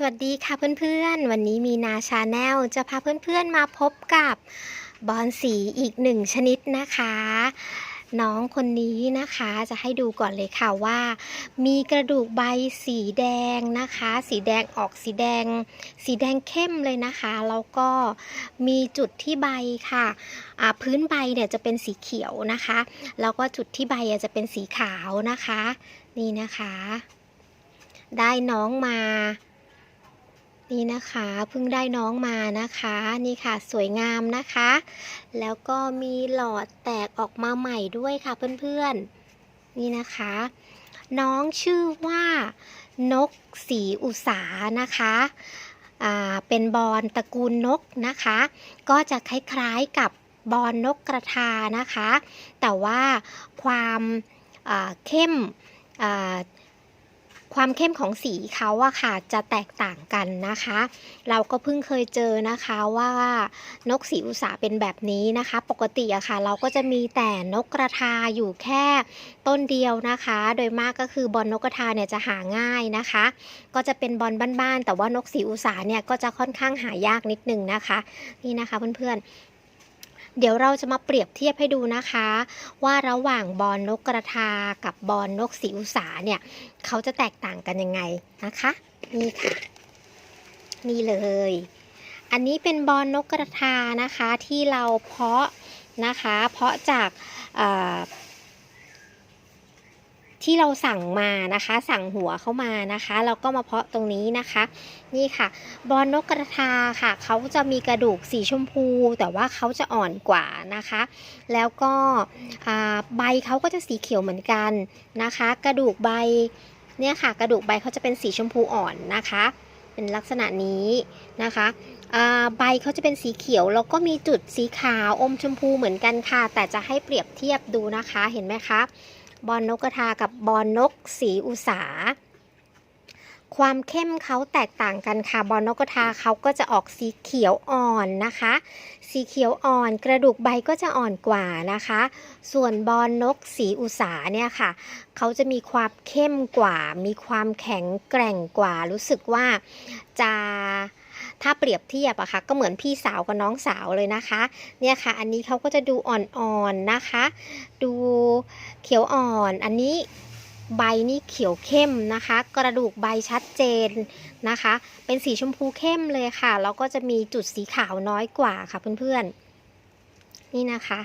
สวัสดีค่ะเพื่อนๆ วันนี้มีนาชาแนลจะพาเพื่อนๆมาพบกับบอนสีอีกหนึ่งชนิดนะคะ น้องคนนี้นะคะจะให้ดูก่อนเลยค่ะว่า มีกระดูกใบสีแดงนะคะ สีแดงออกสีแดง สีแดงเข้มเลยนะคะแล้วก็มีจุดที่ใบค่ะอ่าพื้นใบเนี่ยจะเป็นสีเขียวนะคะแล้วก็จุดที่ใบจะเป็นสีขาวนะคะ นี่นะคะ ได้น้องมา นี่นะคะเพิ่งได้น้องมานะคะนี่ค่ะสวยงามนะคะ แล้วก็มีหลอดแตกออกมาใหม่ด้วยค่ะเพื่อนๆนี่นะคะ น้องชื่อว่านกสีอุสานะคะอ่าเป็นบอลตระกูลนกนะคะ ก็จะคล้ายๆกับบอลนกกระทานะคะ แต่ว่าความอ่าเข้มอ่า ความเข้มของสีเขาอะค่ะจะแตกต่างกันนะคะ เราก็เพิ่งเคยเจอนะคะว่านกสีอุสาเป็นแบบนี้นะคะ ปกติอะค่ะ เราก็จะมีแต่นกกระทาอยู่แค่ต้นเดียวนะคะ โดยมากก็คือบอลนกกระทาเนี่ยจะหาง่ายนะคะ ก็จะเป็นบอลบ้านๆแต่ว่านกสีอุสาเนี่ยก็จะค่อนข้างหายากนิดนึงนะคะ นี่นะคะเพื่อนๆ เดี๋ยวเราจะมาเปรียบเทียบให้ดูนะคะ ว่าระหว่างบอลนกกระทากับบอลนกสีอุสาเนี่ยเขาจะแตกต่างกันยังไงนะคะ นี่ค่ะ นี่เลย อันนี้เป็นบอลนกกระทานะคะที่เราเพาะนะคะ เพาะจาก ที่เราสั่งมานะคะ สั่งหัวเข้ามานะคะเราก็มาเพาะตรงนี้นะคะ นี่ค่ะ บอลนกกระทาค่ะเขาจะมีกระดูกสีชมพู แต่ว่าเขาจะอ่อนกว่านะคะ แล้วก็ใบเขาก็จะสีเขียวเหมือนกันนะคะ กระดูกใบเนี่ยค่ะ กระดูกใบเขาจะเป็นสีชมพูอ่อนนะคะ เป็นลักษณะนี้นะคะใบเขาจะเป็นสีเขียวแล้วก็มีจุดสีขาวอมชมพูเหมือนกันค่ะ แต่จะให้เปรียบเทียบดูนะคะเห็นไหมคะ บอลนกกระทากับบอลนกสีอุสาความเข้มเขาแตกต่างกันค่ะ บอลนกกระทาเขาก็จะออกสีเขียวอ่อนนะคะ สีเขียวอ่อนกระดูกใบก็จะอ่อนกว่านะคะ ส่วนบอลนกสีอุสาเนี่ยค่ะ เขาจะมีความเข้มกว่า มีความแข็งแกร่งกว่า รู้สึกว่าจะ ถ้าเปรียบเทียบอะค่ะก็เหมือนพี่สาวกับน้องสาวเลยนะคะ เนี่ยค่ะ อันนี้เขาก็จะดูอ่อนๆนะคะ ดูเขียวอ่อน อันนี้ใบนี่เขียวเข้มนะคะ กระดูกใบชัดเจนนะคะ เป็นสีชมพูเข้มเลยค่ะ แล้วก็จะมีจุดสีขาวน้อยกว่าค่ะเพื่อนๆ นี่นะคะ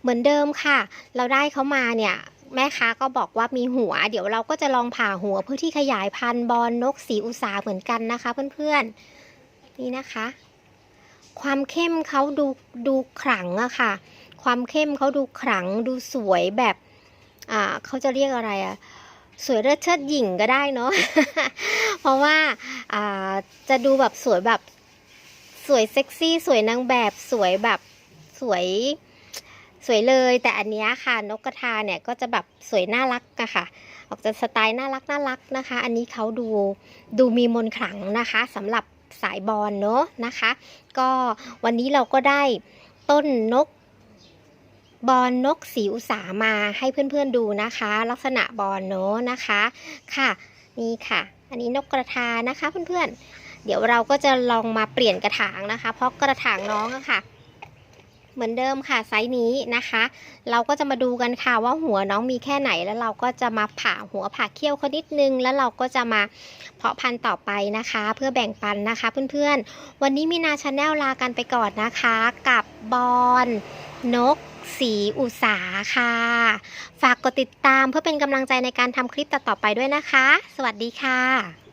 เหมือนเดิมค่ะ เราได้เขามาเนี่ย แม่ค้าก็บอกว่ามีหัว เดี๋ยวเราก็จะลองผ่าหัวเพื่อที่ขยายพันธุ์บอลนกสีอุสาเหมือนกันนะคะ เพื่อนๆนี่นะคะ ความเข้มเขาดูดูขลังอะค่ะ ความเข้มเขาดูขลังดูสวยแบบอ่าเขาจะเรียกอะไรอะสวยเลิศเชิดหยิ่งก็ได้เนาะเพราะว่าอ่าจะดูแบบสวยแบบสวยเซ็กซี่ สวยนางแบบสวยแบบสวย สวยเลย แต่อันนี้ค่ะนกกระทาเนี่ยก็จะแบบสวยน่ารักอะค่ะ ออกจะสไตล์น่ารักน่ารักนะคะ อันนี้เขาดูดูมีมนขลังนะคะสำหรับสายบอลเนาะนะคะ ก็วันนี้เราก็ได้ต้นนกบอลนกสีอุสามาให้เพื่อนๆดูนะคะ ลักษณะบอลเนอะนะคะค่ะนี่ค่ะ อันนี้นกกระทานะคะเพื่อนๆเดี๋ยวเราก็จะลองมาเปลี่ยนกระถางนะคะ เพราะกระถางน้องอะค่ะ เหมือนเดิมค่ะไซส์นี้นะคะ เราก็จะมาดูกันค่ะว่าหัวน้องมีแค่ไหนแล้วเราก็จะมาผ่าหัวผ่าเขี้ยวเขานิดนึง แล้วเราก็จะมาเพาะพันธุ์ต่อไปนะคะ เพื่อแบ่งปันนะคะเพื่อนๆ วันนี้มีนาชาแนลลากันไปก่อนนะคะ กับบอลนกสีอุสาค่ะ ฝากกดติดตามเพื่อเป็นกำลังใจในการทำคลิปต่อๆไปด้วยนะคะ สวัสดีค่ะ